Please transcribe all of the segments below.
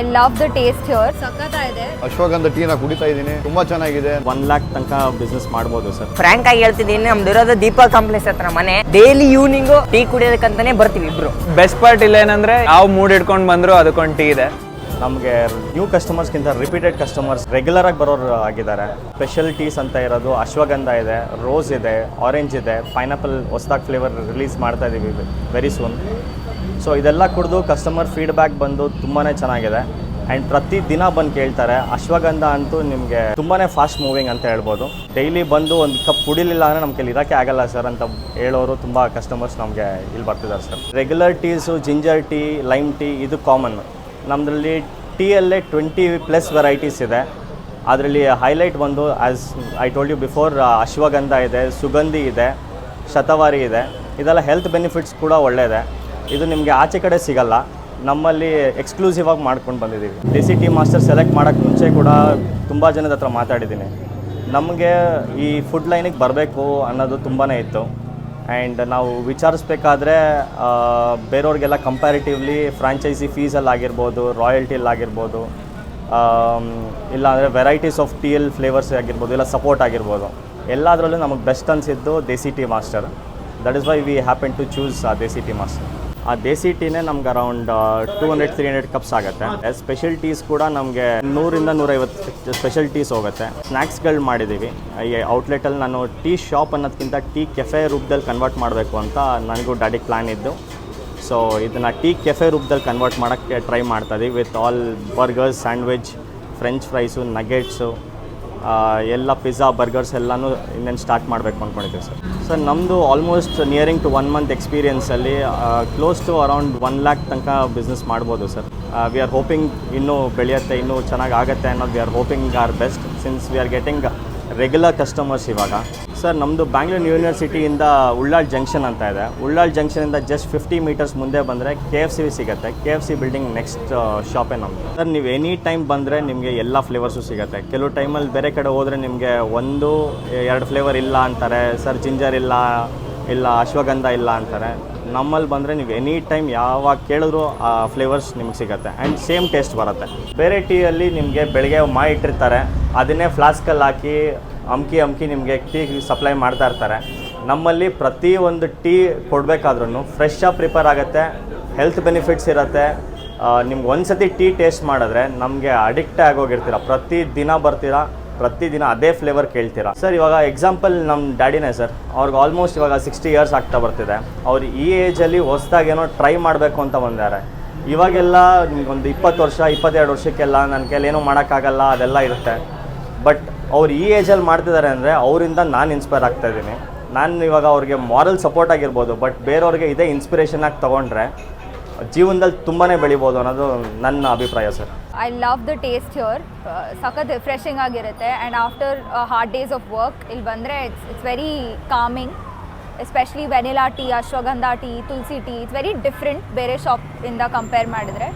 I love the taste here ಇದೆ ಅಶ್ವಗಂಧ ಟೀನ ಕುಡಿತಾ ಇದ್ದೀನಿ. ತುಂಬಾ ಚೆನ್ನಾಗಿದೆ. ಒನ್ ಲ್ಯಾಕ್ ತನಕ ಬಿಸ್ನೆಸ್ ಮಾಡಬಹುದು ಸರ್. ಫ್ರಾಂಕ್ ಆಗಿ ಹೇಳ್ತಿದ್ದೀನಿ ನಮ್ದು ಇರೋದು ದೀಪ ಕಾಂಪ್ಲೆಕ್ಸ್ ಹತ್ರ ಮನೆ. ಡೈಲಿ ಈವ್ನಿಂಗು ಟೀ ಕುಡಿಯೋದಕ್ಕಂತಾನೆ ಬರ್ತೀವಿ ಇಬ್ರು. ಬೆಸ್ಟ್ ಪಾರ್ಟ್ ಇಲ್ಲ ಏನಂದ್ರೆ ಯಾವ ಮೂಡ್ ಇಟ್ಕೊಂಡು ಬಂದ್ರು ಅದಕ್ಕೊಂದು ಟೀ ಇದೆ. ನಮಗೆ ನ್ಯೂ ಕಸ್ಟಮರ್ಸ್ಗಿಂತ ರಿಪೀಟೆಡ್ ಕಸ್ಟಮರ್ಸ್ ರೆಗ್ಯುಲರ್ ಆಗಿ ಬರೋರು ಆಗಿದ್ದಾರೆ. ಸ್ಪೆಷಲ್ ಟೀಸ್ ಅಂತ ಇರೋದು ಅಶ್ವಗಂಧ ಇದೆ ರೋಸ್ ಇದೆ ಆರೆಂಜ್ ಇದೆ ಪೈನಾಪಲ್ ಹೊಸದಾಗ್ ಫ್ಲೇವರ್ ರಿಲೀಸ್ ಮಾಡ್ತಾ ಇದ್ದೀವಿ ವೆರಿ ಸೂನ್ ಸೊ ಇದೆಲ್ಲ ಕುಡಿದು ಕಸ್ಟಮರ್ ಫೀಡ್ಬ್ಯಾಕ್ ಬಂದು ತುಂಬಾ ಚೆನ್ನಾಗಿದೆ. ಆ್ಯಂಡ್ ಪ್ರತಿ ದಿನ ಬಂದು ಕೇಳ್ತಾರೆ. ಅಶ್ವಗಂಧ ಅಂತೂ ನಿಮಗೆ ತುಂಬಾ ಫಾಸ್ಟ್ ಮೂವಿಂಗ್ ಅಂತ ಹೇಳ್ಬೋದು. ಡೈಲಿ ಬಂದು ಒಂದು ಕಪ್ ಕುಡಿಲಿಲ್ಲ ಅಂದರೆ ನಮ್ಮ ಕೈಲಿ ಇರೋಕ್ಕೆ ಆಗಲ್ಲ ಸರ್ ಅಂತ ಹೇಳೋರು ತುಂಬ ಕಸ್ಟಮರ್ಸ್ ನಮಗೆ ಇಲ್ಲಿ ಬರ್ತಿದ್ದಾರೆ sir. Regular teas ginger tea lime tea ಇದು ಕಾಮನ್ ನಮ್ಮದ್ರಲ್ಲಿ ಟೀಯಲ್ಲೇ ಟ್ವೆಂಟಿ ಪ್ಲಸ್ ವೆರೈಟೀಸ್ ಇದೆ. ಅದರಲ್ಲಿ ಹೈಲೈಟ್ ಬಂದು as I told you before ashwagandha ಇದೆ, ಸುಗಂಧಿ ಇದೆ, ಶತವಾರಿ ಇದೆ. ಇದೆಲ್ಲ ಹೆಲ್ತ್ ಬೆನಿಫಿಟ್ಸ್ ಕೂಡ ಒಳ್ಳೆಯದೆ ಇದು ನಿಮಗೆ ಆಚೆ ಕಡೆ ಸಿಗಲ್ಲ. ನಮ್ಮಲ್ಲಿ ಎಕ್ಸ್ಕ್ಲೂಸಿವ್ ಆಗಿ ಮಾಡ್ಕೊಂಡು ಬಂದಿದ್ದೀವಿ. ಡೆಸಿ ಟೀ ಮಾಸ್ಟರ್ ಸೆಲೆಕ್ಟ್ ಮಾಡೋಕ್ಕೆ ಮುಂಚೆ ಕೂಡ ತುಂಬ ಜನದ ಹತ್ರ ಮಾತಾಡಿದ್ದೀನಿ. ನಮಗೆ ಈ ಫುಡ್ ಲೈನಿಗೆ ಬರಬೇಕು ಅನ್ನೋದು ತುಂಬಾ ಇತ್ತು. ಆ್ಯಂಡ್ ನಾವು ವಿಚಾರಿಸ್ಬೇಕಾದ್ರೆ ಬೇರೆಯವ್ರಿಗೆಲ್ಲ ಕಂಪ್ಯಾರಿಟಿವ್ಲಿ ಫ್ರಾಂಚೈಸಿ ಫೀಸಲ್ಲಾಗಿರ್ಬೋದು ಆಗಿರ್ಬೋದು ರಾಯಲ್ಟಿಯಲ್ಲಿ ಆಗಿರ್ಬೋದು ಇಲ್ಲ ಅಂದರೆ varieties of tea all flavours ಆಗಿರ್ಬೋದು, ಇಲ್ಲ ಸಪೋರ್ಟ್ ಆಗಿರ್ಬೋದು. ಎಲ್ಲದರಲ್ಲೂ ನಮಗೆ ಬೆಸ್ಟ್ ಅನಿಸಿದ್ದು Desi tea master that is why we happen to choose Desi tea master ಆ ದೇಸಿ ಟೀನೇ ನಮ್ಗೆ around two hundred three hundred cups ಆಗುತ್ತೆ. ಸ್ಪೆಷಲ್ ಟೀಸ್ ಕೂಡ ನಮಗೆ ನೂರಿಂದ ನೂರೈವತ್ತು ಸ್ಪೆಷಲ್ ಟೀಸ್ ಹೋಗುತ್ತೆ. ಸ್ನ್ಯಾಕ್ಸ್ಗಳು ಮಾಡಿದ್ದೀವಿ ಈ ಔಟ್ಲೆಟಲ್ಲಿ ನಾನು ಟೀ ಶಾಪ್ ಅನ್ನೋದಕ್ಕಿಂತ ಟೀ ಕೆಫೆ ರೂಪದಲ್ಲಿ ಕನ್ವರ್ಟ್ ಮಾಡಬೇಕು ಅಂತ ನನಗೂ ಡ್ಯಾಡಿ ಪ್ಲ್ಯಾನ್ ಇದ್ದು. ಸೊ ಇದನ್ನು ಟೀ ಕೆಫೆ ರೂಪದಲ್ಲಿ ಕನ್ವರ್ಟ್ ಮಾಡೋಕ್ಕೆ ಟ್ರೈ ಮಾಡ್ತಾ with all burgers sandwich french fries nuggets ಎಲ್ಲ ಪಿಜ್ಜಾ ಬರ್ಗರ್ಸ್ ಎಲ್ಲನೂ ಇನ್ನೇನು ಸ್ಟಾರ್ಟ್ ಮಾಡಬೇಕು ಅಂದ್ಕೊಂಡಿದ್ದೀವಿ ಸರ್. ಸರ್ ನಮ್ಮದು almost nearing to one month ಎಕ್ಸ್ಪೀರಿಯೆನ್ಸಲ್ಲಿ close to around one lakh ತನಕ ಬಿಸ್ನೆಸ್ ಮಾಡ್ಬೋದು ಸರ್. ವಿ ಆರ್ ಹೋಪಿಂಗ್ ಇನ್ನೂ ಬೆಳೆಯುತ್ತೆ, ಇನ್ನೂ ಚೆನ್ನಾಗಿ ಆಗುತ್ತೆ ಅನ್ನೋದು we are hoping are best since we are getting regular customers ಇವಾಗ. ಸರ್ ನಮ್ಮದು ಬ್ಯಾಂಗ್ಳೂರ್ ಯೂನಿವರ್ಸಿಟಿಯಿಂದ ಉಳ್ಳಾಳ್ ಜಂಕ್ಷನ್ ಅಂತ ಇದೆ. ಉಳ್ಳಾಳ್ ಜಂಕ್ಷನಿಂದ ಜಸ್ಟ್ ಫಿಫ್ಟಿ ಮೀಟರ್ಸ್ ಮುಂದೆ ಬಂದರೆ ಕೆ ಎಫ್ ಸಿ ಸಿಗುತ್ತೆ. K F C building next ಶಾಪೇ ನಮ್ಮದು ಸರ್, ನೀವು ಎನಿ ಟೈಮ್ ಬಂದರೆ ನಿಮಗೆ ಎಲ್ಲ ಫ್ಲೇವರ್ಸು ಸಿಗುತ್ತೆ. ಕೆಲವು ಟೈಮಲ್ಲಿ ಬೇರೆ ಕಡೆ ಹೋದರೆ ನಿಮಗೆ ಒಂದು, ಎರಡು ಫ್ಲೇವರ್ ಇಲ್ಲ ಅಂತಾರೆ. ಸರ್ ಜಿಂಜರ್ ಇಲ್ಲ ಇಲ್ಲ ಅಶ್ವಗಂಧ ಇಲ್ಲ ಅಂತಾರೆ. ನಮ್ಮಲ್ಲಿ ಬಂದರೆ ನೀವು ಎನಿ ಟೈಮ್ ಯಾವಾಗ ಕೇಳಿದ್ರು ಆ ಫ್ಲೇವರ್ಸ್ ನಿಮ್ಗೆ ಸಿಗುತ್ತೆ. ಆ್ಯಂಡ್ ಸೇಮ್ ಟೇಸ್ಟ್ ಬರುತ್ತೆ. ಬೇರೆ ಟೀಯಲ್ಲಿ ನಿಮಗೆ ಬೆಳಗ್ಗೆ ಮಾಡಿಟ್ಟಿರ್ತಾರೆ ಅದನ್ನೇ ಫ್ಲಾಸ್ಕಲ್ಲಿ ಹಾಕಿ ಅಮ್ಕಿ ಅಮ್ಕಿ ನಿಮಗೆ ಟೀ ಸಪ್ಲೈ ಮಾಡ್ತಾ ಇರ್ತಾರೆ. ನಮ್ಮಲ್ಲಿ ಪ್ರತಿ ಒಂದು ಟೀ ಕೊಡಬೇಕಾದ್ರೂ ಆಗಿ ಪ್ರಿಪೇರ್ ಆಗುತ್ತೆ ಹೆಲ್ತ್ ಬೆನಿಫಿಟ್ಸ್ ಇರುತ್ತೆ. ನಿಮ್ಗೆ ಒಂದು ಸತಿ ಟೀ ಟೇಸ್ಟ್ ಮಾಡಿದ್ರೆ ನಮಗೆ ಅಡಿಕ್ಟ್ ಆಗೋಗಿರ್ತೀರ. ಪ್ರತಿ ದಿನ ಬರ್ತೀರಾ ಪ್ರತಿದಿನ ಅದೇ ಫ್ಲೇವರ್ ಕೇಳ್ತೀರಾ. ಸರ್ ಇವಾಗ ಎಕ್ಸಾಂಪಲ್ ನಮ್ಮ ಡ್ಯಾಡಿನೇ ಸರ್ ಅವ್ರಿಗೆ ಆಲ್ಮೋಸ್ಟ್ ಇವಾಗ ಸಿಕ್ಸ್ಟಿ ಇಯರ್ಸ್ ಆಗ್ತಾ ಬರ್ತಿದೆ. ಅವ್ರು ಈ ಏಜಲ್ಲಿ ಹೊಸ್ದಾಗೇನೋ ಟ್ರೈ ಮಾಡಬೇಕು ಅಂತ ಬಂದಿದ್ದಾರೆ ಇವಾಗೆಲ್ಲ ನಿಮ್ಗೊಂದು ಇಪ್ಪತ್ತು ವರ್ಷ, ಇಪ್ಪತ್ತೆರಡು ವರ್ಷಕ್ಕೆಲ್ಲ ನನ್ನ ಕೈಲಿ ಏನೂ ಮಾಡೋಕ್ಕಾಗಲ್ಲ, ಅದೆಲ್ಲ ಇರುತ್ತೆ. ಬಟ್ ಅವ್ರು ಈ ಏಜಲ್ಲಿ ಮಾಡ್ತಿದ್ದಾರೆ ಅಂದರೆ ಅವರಿಂದ ನಾನು ಇನ್ಸ್ಪೈರ್ ಆಗ್ತಾ ಇದ್ದೀನಿ. ನಾನು ಇವಾಗ ಅವ್ರಿಗೆ ಮಾರಲ್ ಸಪೋರ್ಟ್ ಆಗಿರ್ಬೋದು ಬಟ್ ಬೇರೆಯವ್ರಿಗೆ ಇದೇ ಇನ್ಸ್ಪಿರೇಷನ್ ಆಗಿ ತೊಗೊಂಡ್ರೆ ಜೀವನದಲ್ಲಿ ತುಂಬಾ ಬೆಳಿಬೋದು ಅನ್ನೋದು ನನ್ನ ಅಭಿಪ್ರಾಯ sir I love the taste here ಸಖತ್ ರಿಫ್ರೆಶಿಂಗ್ ಆಗಿರುತ್ತೆ. And after hard days of work ಇಲ್ಲಿ ಬಂದರೆ it's it's very calming especially vanilla tea ashwagandha tea tulsi tea it's very different ಬೇರೆ ಶಾಪಿಂದ ಕಂಪೇರ್ ಮಾಡಿದ್ರೆ.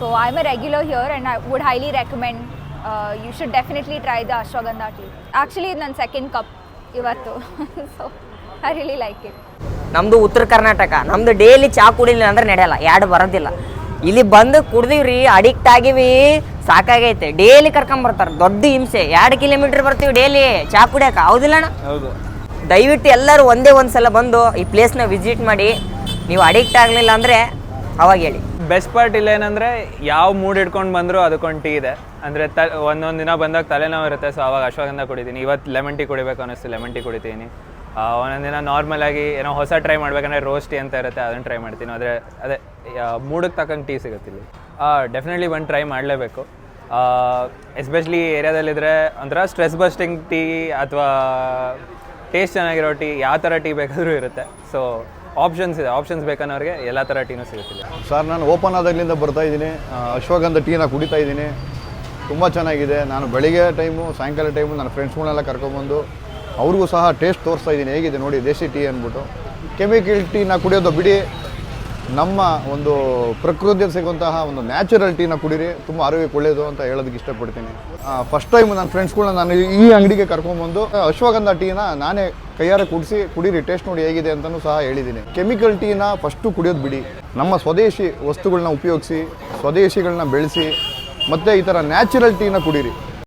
So I am a regular here and I would highly recommend you should definitely try the ashwagandha tea actually ಇದು ನನ್ನ second cup ಇವತ್ತು. So I really like it ನಮ್ಮದು ಉತ್ತರ ಕರ್ನಾಟಕ ನಮ್ಮದು daily ಚಾ ಕುಡಿಲಿಲ್ಲ ಅಂದ್ರೆ ನಡೆಯಲ್ಲ ಎರಡು ಬರೋದಿಲ್ಲ. ಇಲ್ಲಿ ಬಂದು ಕುಡ್ದಿವ್ರಿ ಅಡಿಕ್ಟ್ ಆಗಿವಿ ಸಾಕಾಗೈತೆ. ಡೈಲಿ ಕರ್ಕೊಂಬರ್ತಾರೆ ದೊಡ್ಡ ಹಿಂಸೆ. ಎರಡು ಕಿಲೋಮೀಟರ್ ಬರ್ತೀವಿ ಡೈಲಿ ಚಾ ಕುಡಿಯಕ? ಹೌದಿಲ್ಲ ಹೌದು. ದಯವಿಟ್ಟು ಎಲ್ಲರೂ ಒಂದೇ ಒಂದು ಸಲ ಬಂದು ಈ ಪ್ಲೇಸ್ನ ವಿಸಿಟ್ ಮಾಡಿ. ನೀವು ಅಡಿಕ್ಟ್ ಆಗಲಿಲ್ಲ ಅಂದರೆ ಅವಾಗ ಹೇಳಿ. ಬೆಸ್ಟ್ ಪಾರ್ಟ್ ಇಲ್ಲ ಏನಂದ್ರೆ ಯಾವ ಮೂಡ್ ಇಟ್ಕೊಂಡು ಬಂದರೂ ಅದಕ್ಕೊಂದು ಟೀ ಇದೆ. ಅಂದ್ರೆ ತ, ಒಂದೊಂದು ದಿನ ಬಂದಾಗ ತಲೆನೋವು ಇರುತ್ತೆ ಸೊ ಅವಾಗ ಅಶ್ವಗಂಧ ಕುಡಿತೀನಿ. ಇವತ್ತು ಲೆಮನ್ ಟೀ ಕುಡಿಬೇಕು ಅನ್ನಿಸ್ತು ಲೆಮನ್ ಟೀ ಕುಡಿತೀನಿ. ಒಂದೊಂದು ದಿನ ನಾರ್ಮಲ್ ಆಗಿ ಏನೋ ಹೊಸ ಟ್ರೈ ಮಾಡ್ಬೇಕಂದ್ರೆ ರೋಸ್ಟ್ ಟೀ ಅಂತ ಇರುತ್ತೆ, ಅದನ್ನು ಟ್ರೈ ಮಾಡ್ತೀನಿ. ಆದರೆ, ಅದೇ ಮೂಡಕ್ಕೆ ತಕ್ಕಂಗೆ ಟೀ ಸಿಗುತ್ತಿಲ್ಲ ಡೆಫಿನೆಟ್ಲಿ ಒಂದು ಟ್ರೈ ಮಾಡಲೇಬೇಕು. ಎಸ್ಪೆಷಲಿ ಏರಿಯಾದಲ್ಲಿದ್ದರೆ ಒಂಥರ ಸ್ಟ್ರೆಸ್ ಬಸ್ಟಿಂಗ್ ಟೀ ಅಥವಾ ಟೇಸ್ಟ್ ಚೆನ್ನಾಗಿರೋ ಟೀ ಯಾವ ಥರ ಟೀ ಬೇಕಾದರೂ ಇರುತ್ತೆ. ಸೊ ಆಪ್ಷನ್ಸ್ ಇದೆ. ಆಪ್ಷನ್ಸ್ ಬೇಕನ್ನೋರಿಗೆ ಎಲ್ಲ ಥರ ಟೀನೂ ಸಿಗುತ್ತಿಲ್ಲ ಸರ್ ನಾನು ಓಪನ್ ಆದಾಗಲಿಂದ ಬರ್ತಾ ಇದ್ದೀನಿ. ಅಶ್ವಗಂಧ ಟೀನ ಕುಡಿತಾ ಇದ್ದೀನಿ. ತುಂಬ ಚೆನ್ನಾಗಿದೆ. ನಾನು ಬೆಳಿಗ್ಗೆ ಟೈಮು ಸಾಯಂಕಾಲ ಟೈಮು ನನ್ನ ಫ್ರೆಂಡ್ಸ್ಗಳನ್ನೆಲ್ಲ ಕರ್ಕೊಂಬಂದು ಅವ್ರಿಗೂ ಸಹ ಟೇಸ್ಟ್ ತೋರಿಸ್ತಾ ಇದ್ದೀನಿ. ಹೇಗಿದೆ ನೋಡಿ, ದೇಸಿ ಟೀ ಅಂದ್ಬಿಟ್ಟು. ಕೆಮಿಕಲ್ ಟೀನ ಕುಡಿಯೋದು ಬಿಡಿ. ನಮ್ಮ ಒಂದು ಪ್ರಕೃತಿಯಲ್ಲಿ ಸಿಗುವಂತಹ ಒಂದು ನ್ಯಾಚುರಲ್ ಟೀನ ಕುಡೀರಿ. ತುಂಬ ಆರೋಗ್ಯಕ್ಕೆ ಒಳ್ಳೆಯದು ಅಂತ ಹೇಳೋದಕ್ಕೆ ಇಷ್ಟಪಡ್ತೀನಿ. ಫಸ್ಟ್ ಟೈಮ್ ನನ್ನ ಫ್ರೆಂಡ್ಸ್ಗಳನ್ನ ನಾನು ಈ ಅಂಗಡಿಗೆ ಕರ್ಕೊಂಬಂದು ಆ, ಅಶ್ವಗಂಧ ಟೀನ ನಾನೇ ಕೈಯಾರೆ ಕುಡಿಸಿ ಕುಡೀರಿ ಟೇಸ್ಟ್ ನೋಡಿ ಹೇಗಿದೆ ಅಂತಲೂ ಸಹ ಹೇಳಿದ್ದೀನಿ. ಕೆಮಿಕಲ್ ಟೀನ ಫಸ್ಟು ಕುಡಿಯೋದು ಬಿಡಿ. ನಮ್ಮ ಸ್ವದೇಶಿ ವಸ್ತುಗಳನ್ನ ಉಪಯೋಗಿಸಿ ಸ್ವದೇಶಿಗಳನ್ನ ಬೆಳೆಸಿ ಮತ್ತು ಈ ಥರ ನ್ಯಾಚುರಲ್ ಟೀನ ಕುಡೀರಿ.